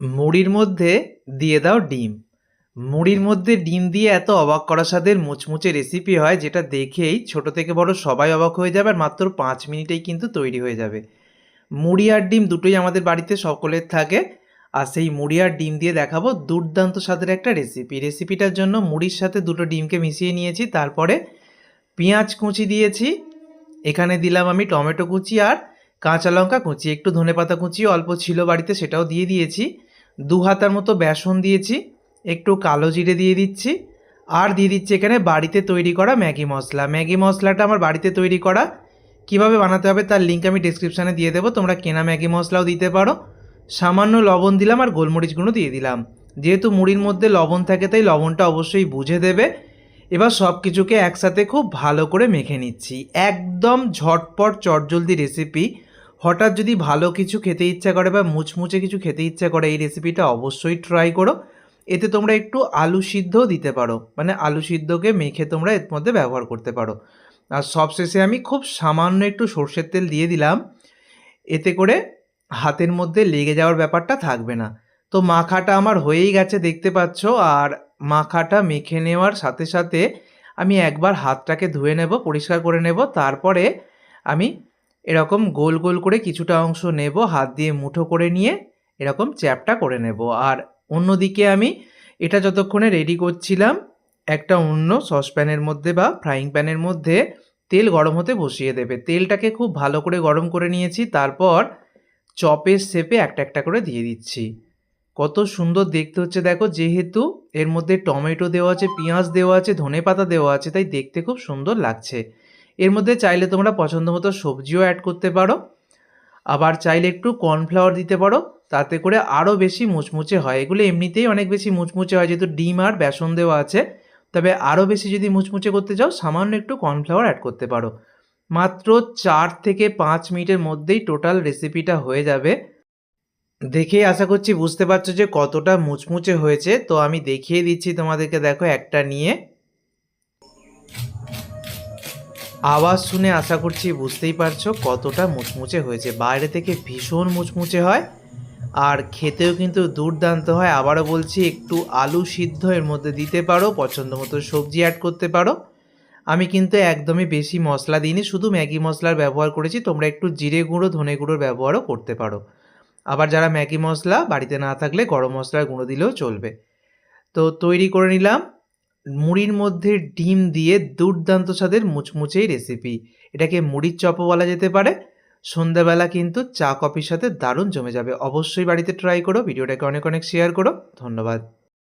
মুড়ির মধ্যে দিয়ে দাও ডিম। মুড়ির মধ্যে ডিম দিয়ে এত অবাক করা স্বাদের মুচমুচে রেসিপি হয় যেটা দেখেই ছোট থেকে বড় সবাই অবাক হয়ে যাবে আর মাত্র পাঁচ মিনিটেই কিন্তু তৈরি হয়ে যাবে। মুড়ি আর ডিম দুটোই আমাদের বাড়িতে সকলের থাকে। আর সেই মুড়ি আর ডিম দিয়ে দেখাবো দুর্দান্ত স্বাদের একটা রেসিপি রেসিপিটার জন্য মুড়ির সাথে দুটো ডিমকে মিশিয়ে নিয়েছি, তারপরে পেঁয়াজ কুচি দিয়েছি, এখানে দিলাম আমি টমেটো কুচি আর কাঁচা লঙ্কা কুচি। একটু ধনেপাতা কুচি অল্প ছিল বাড়িতে সেটাও দিয়ে দিয়েছি। দু হাতার মতো বেসন দিয়েছি, একটু কালো জিরে দিয়ে দিচ্ছি, আর দিয়ে দিচ্ছি এখানে বাড়িতে তৈরি করা ম্যাগি মশলা। ম্যাগি মশলাটা আমার বাড়িতে তৈরি করা। কীভাবে বানাতে হবে তার লিঙ্ক আমি ডিসক্রিপশানে দিয়ে দেবো। তোমরা কেনা ম্যাগি মশলাও দিতে পারো। সামান্য লবণ দিলাম আর গোলমরিচ গুঁড়ো দিয়ে দিলাম। যেহেতু মুড়ির মধ্যে লবণ থাকে তাই লবণটা অবশ্যই বুঝে দেবে। এবার সব কিছুকে একসাথে খুব ভালো করে মেখে নিচ্ছি। একদম ঝটপট চটজলদি রেসিপি হঠাৎ যদি ভালো কিছু খেতে ইচ্ছা করে বা মুচমুচে কিছু খেতে ইচ্ছা করে, এই রেসিপিটা অবশ্যই ট্রাই করো। এতে তোমরা একটু আলু সিদ্ধও দিতে পারো। মানে আলু সিদ্ধকে মেখে তোমরা এর মধ্যে ব্যবহার করতে পারো। আর সবশেষে আমি খুব সামান্য একটু সর্ষের তেল দিয়ে দিলাম। এতে করে হাতের মধ্যে লেগে যাওয়ার ব্যাপারটা থাকবে না। তো মাখাটা আমার হয়েই গেছে, দেখতে পাচ্ছ? আর মাখাটা মেখে নেওয়ার সাথে সাথে আমি একবার হাতটাকে ধুয়ে নেব, পরিষ্কার করে নেব। তারপরে আমি এরকম গোল গোল করে কিছুটা অংশ নেব, হাত দিয়ে মুঠো করে নিয়ে এরকম চ্যাপটা করে নেব। আর অন্যদিকে আমি এটা যতক্ষণে রেডি করছিলাম, একটা অন্য সসপ্যানের মধ্যে বা ফ্রাইং প্যানের মধ্যে তেল গরম হতে বসিয়ে দেবে। তেলটাকে খুব ভালো করে গরম করে নিয়েছি, তারপর চপের শেপে একটা একটা করে দিয়ে দিচ্ছি। কত সুন্দর দেখতে হচ্ছে দেখো, যেহেতু এর মধ্যে টমেটো দেওয়া আছে, পেঁয়াজ দেওয়া আছে ধনে পাতা দেওয়া আছে, তাই দেখতে খুব সুন্দর লাগছে। এর মধ্যে চাইলে তোমরা পছন্দ মতো সবজিও অ্যাড করতে পারো। আবার চাইলে একটু কর্নফ্লাওয়ার দিতে পারো, তাতে করে আরও বেশি মুচমুচে হয়। এগুলো এমনিতেই অনেক বেশি মুচমুচে হয়, যেহেতু ডিম আর বেসন দেওয়া আছে। তবে আরও বেশি যদি মুচমুচে করতে চাও, সামান্য একটু কর্নফ্লাওয়ার অ্যাড করতে পারো। মাত্র চার থেকে পাঁচ মিনিটের মধ্যেই টোটাল রেসিপিটা হয়ে যাবে। দেখেই আশা করছি বুঝতে পারছ যে কতটা মুচমুচে হয়েছে। তো আমি দেখিয়ে দিচ্ছি তোমাদেরকে, দেখো একটা নিয়ে। আওয়াজ শুনে আশা করছি বুঝতেই পারছ কতটা মুচমুচে হয়েছে। বাইরে থেকে ভীষণ মুচমুচে হয় আর খেতেও কিন্তু দুর্দান্ত হয়। আবারও বলছি, একটু আলু সিদ্ধ এর মধ্যে দিতে পারো, পছন্দ মতো সবজি অ্যাড করতে পারো। আমি কিন্তু একদমই বেশি মশলা দিইনি, শুধু ম্যাগি মশলার ব্যবহার করেছি। তোমরা একটু জিরে গুঁড়ো, ধনে গুঁড়োর ব্যবহারও করতে পারো। আবার যারা ম্যাগি মশলা বাড়িতে না থাকলে গরম মশলার গুঁড়ো দিলেও চলবে। তো তৈরি করে নিলাম। মুড়ির মধ্যে ডিম দিয়ে দুর্দান্ত স্বাদের মুচমুচেই রেসিপি এটাকে মুড়ির চপও বলা যেতে পারে। সন্ধ্যাবেলা কিন্তু চা, কফির সাথে দারুণ জমে যাবে। অবশ্যই বাড়িতে ট্রাই করো, ভিডিওটাকে অনেক অনেক শেয়ার করো। ধন্যবাদ।